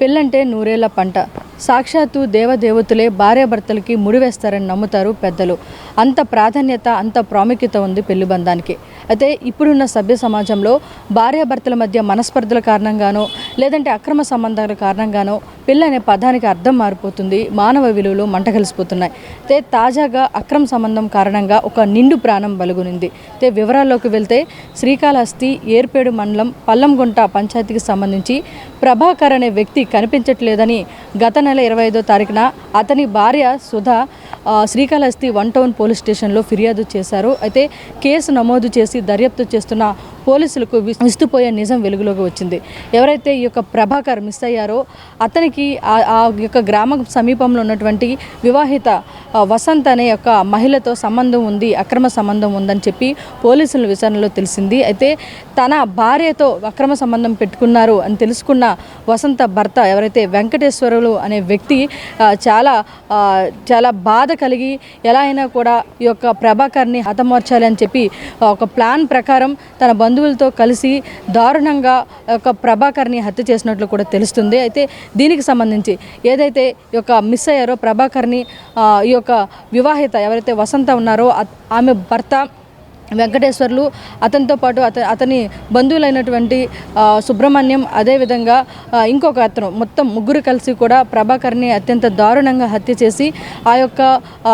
పెళ్ళంటే నూరేళ్ళ పంట. సాక్షాత్తు దేవదేవతలే భార్యాభర్తలకి ముడివేస్తారని నమ్ముతారు పెద్దలు. అంత ప్రాధాన్యత అంత ప్రాముఖ్యత ఉంది పెళ్ళి బంధానికి. అయితే ఇప్పుడున్న సభ్య సమాజంలో భార్యాభర్తల మధ్య మనస్పర్ధల కారణంగానో లేదంటే అక్రమ సంబంధాల కారణంగానో పెళ్ళి అనే పదానికి అర్థం మారిపోతుంది మానవ విలువలు మంట కలిసిపోతున్నాయి అయితే తాజాగా అక్రమ సంబంధం కారణంగా ఒక నిండు ప్రాణం బలుగునింది. అయితే వివరాల్లోకి వెళ్తే శ్రీకాళహస్తి ఏర్పేడు మండలం పల్లంగుంట పంచాయతీకి సంబంధించి ప్రభాకర్ అనే వ్యక్తి కనిపించట్లేదని గత నెల ఇరవై ఐదో తారీఖున అతని భార్య Sudha Srikalahasti one town police స్టేషన్లో ఫిర్యాదు చేశారు. అయితే కేసు నమోదు చేసి దర్యాప్తు చేస్తున్న పోలీసులకు విస్తుపోయే నిజం వెలుగులోకి వచ్చింది. ఎవరైతే ఈ యొక్క ప్రభాకర్ మిస్ అయ్యారో అతనికి ఆ- ఆ యొక్క గ్రామ సమీపంలో ఉన్నటువంటి వివాహిత వసంత్ అనే యొక్క మహిళతో సంబంధం ఉంది అక్రమ సంబంధం ఉందని చెప్పి పోలీసుల విచారణలో తెలిసింది. అయితే తన భార్యతో అక్రమ సంబంధం పెట్టుకున్నారు అని తెలుసుకున్న వసంత భర్త ఎవరైతే వెంకటేశ్వరులు అనే వ్యక్తి చాలా చాలా బాధ కలిగి ఎలా అయినా కూడా ఈ యొక్క ప్రభాకర్ని హతమార్చాలి అని చెప్పి ఒక ప్లాన్ ప్రకారం తన బంధువులతో కలిసి దారుణంగా ఒక ప్రభాకర్ని హత్య చేసినట్లు కూడా తెలుస్తుంది. అయితే దీనికి సంబంధించి ఏదైతే ఈ యొక్క మిస్ అయ్యారో ప్రభాకర్ని ఈ యొక్క వివాహిత ఎవరైతే వసంత ఉన్నారో ఆమె భర్త వెంకటేశ్వర్లు అతనితో పాటు అత అతని బంధువులైనటువంటి సుబ్రహ్మణ్యం అదేవిధంగా ఇంకొక అతను మొత్తం ముగ్గురు కలిసి కూడా ప్రభాకర్ని అత్యంత దారుణంగా హత్య చేసి ఆ యొక్క ఆ,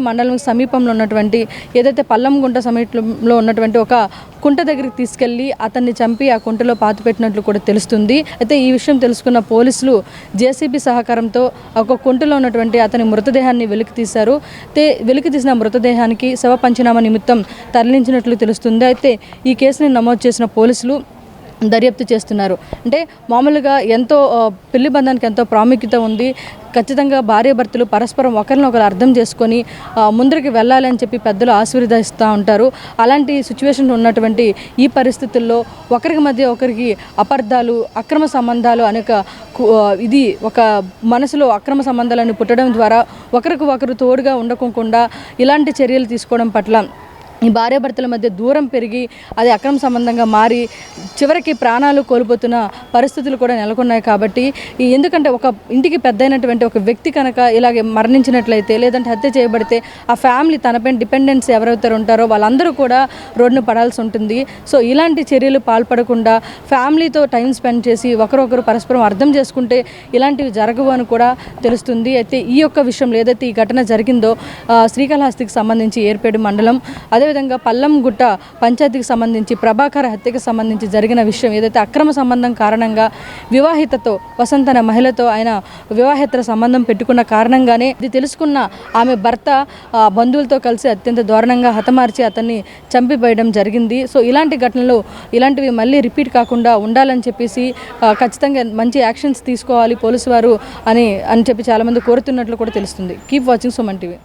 మండలం సమీపంలో ఉన్నటువంటి ఏదైతే పల్లంగుంట సమీపంలో ఉన్నటువంటి ఒక కుంట దగ్గరికి తీసుకెళ్ళి అతన్ని చంపి ఆ కుంటలో పాతిపెట్టినట్లు కూడా తెలుస్తుంది. అయితే ఈ విషయం తెలుసుకున్న పోలీసులు జేసీబీ సహకారంతో ఒక కుంటలో ఉన్నటువంటి అతని మృతదేహాన్ని వెలికి తీశారు అయితే వెలికి తీసిన మృతదేహానికి శవ పంచనామా నిమిత్తం తరలించినట్లు తెలుస్తుంది. అయితే ఈ కేసుని నమోదు చేసిన పోలీసులు దర్యాప్తు చేస్తున్నారు. అంటే మామూలుగా ఎంతో పెళ్ళి బంధానికి ఎంతో ప్రాముఖ్యత ఉంది. ఖచ్చితంగా భార్యాభర్తలు పరస్పరం ఒకరినొకరు అర్థం చేసుకొని ముందరికి వెళ్ళాలి అని చెప్పి పెద్దలు ఆశీర్వదిస్తూ ఉంటారు. అలాంటి సిచ్యువేషన్ ఉన్నటువంటి ఈ పరిస్థితుల్లో ఒకరికి మధ్య ఒకరికి అపార్థాలు అక్రమ సంబంధాలు అనేక ఇది ఒక మనసులో అక్రమ సంబంధాలను పుట్టడం ద్వారా ఒకరికి ఒకరు తోడుగా ఉండకుండా ఇలాంటి చర్యలు తీసుకోవడం పట్ల ఈ భార్యాభర్తల మధ్య దూరం పెరిగి అది అక్రమ సంబంధంగా మారి చివరికి ప్రాణాలు కోల్పోతున్న పరిస్థితులు కూడా నెలకొన్నాయి కాబట్టి ఈ ఎందుకంటే ఒక ఇంటికి పెద్ద అయినటువంటి ఒక వ్యక్తి కనుక ఇలాగే మరణించినట్లయితే లేదంటే హత్య చేయబడితే ఆ ఫ్యామిలీ తనపైన డిపెండెన్స్ ఎవరైతే ఉంటారో వాళ్ళందరూ కూడా రోడ్డును పడాల్సి ఉంటుంది. సో ఇలాంటి చర్యలు పాల్పడకుండా ఫ్యామిలీతో టైం స్పెండ్ చేసి ఒకరొకరు పరస్పరం అర్థం చేసుకుంటే ఇలాంటివి జరగవు అని కూడా తెలుస్తుంది. అయితే ఈ యొక్క విషయంలో ఏదైతే ఈ ఘటన జరిగిందో శ్రీకాళహస్తికి సంబంధించి ఏర్పేడు మండలం అదే అదేవిధంగా పల్లంగుట్ట పంచాయతీకి సంబంధించి ప్రభాకర్ హత్యకు సంబంధించి జరిగిన విషయం ఏదైతే అక్రమ సంబంధం కారణంగా వివాహితతో వసంత అనే మహిళతో ఆయన వివాహేతర సంబంధం పెట్టుకున్న కారణంగానే ఇది తెలుసుకున్న ఆమె భర్త బంధువులతో కలిసి అత్యంత దారుణంగా హతమార్చి అతన్ని చంపివేయడం జరిగింది. సో ఇలాంటి ఘటనలు ఇలాంటివి మళ్ళీ రిపీట్ కాకుండా ఉండాలని చెప్పేసి ఖచ్చితంగా మంచి యాక్షన్స్ తీసుకోవాలి పోలీసు వారు అని అని చెప్పి చాలామంది కోరుతున్నట్లు కూడా తెలుస్తుంది. Keep watching Suman TV.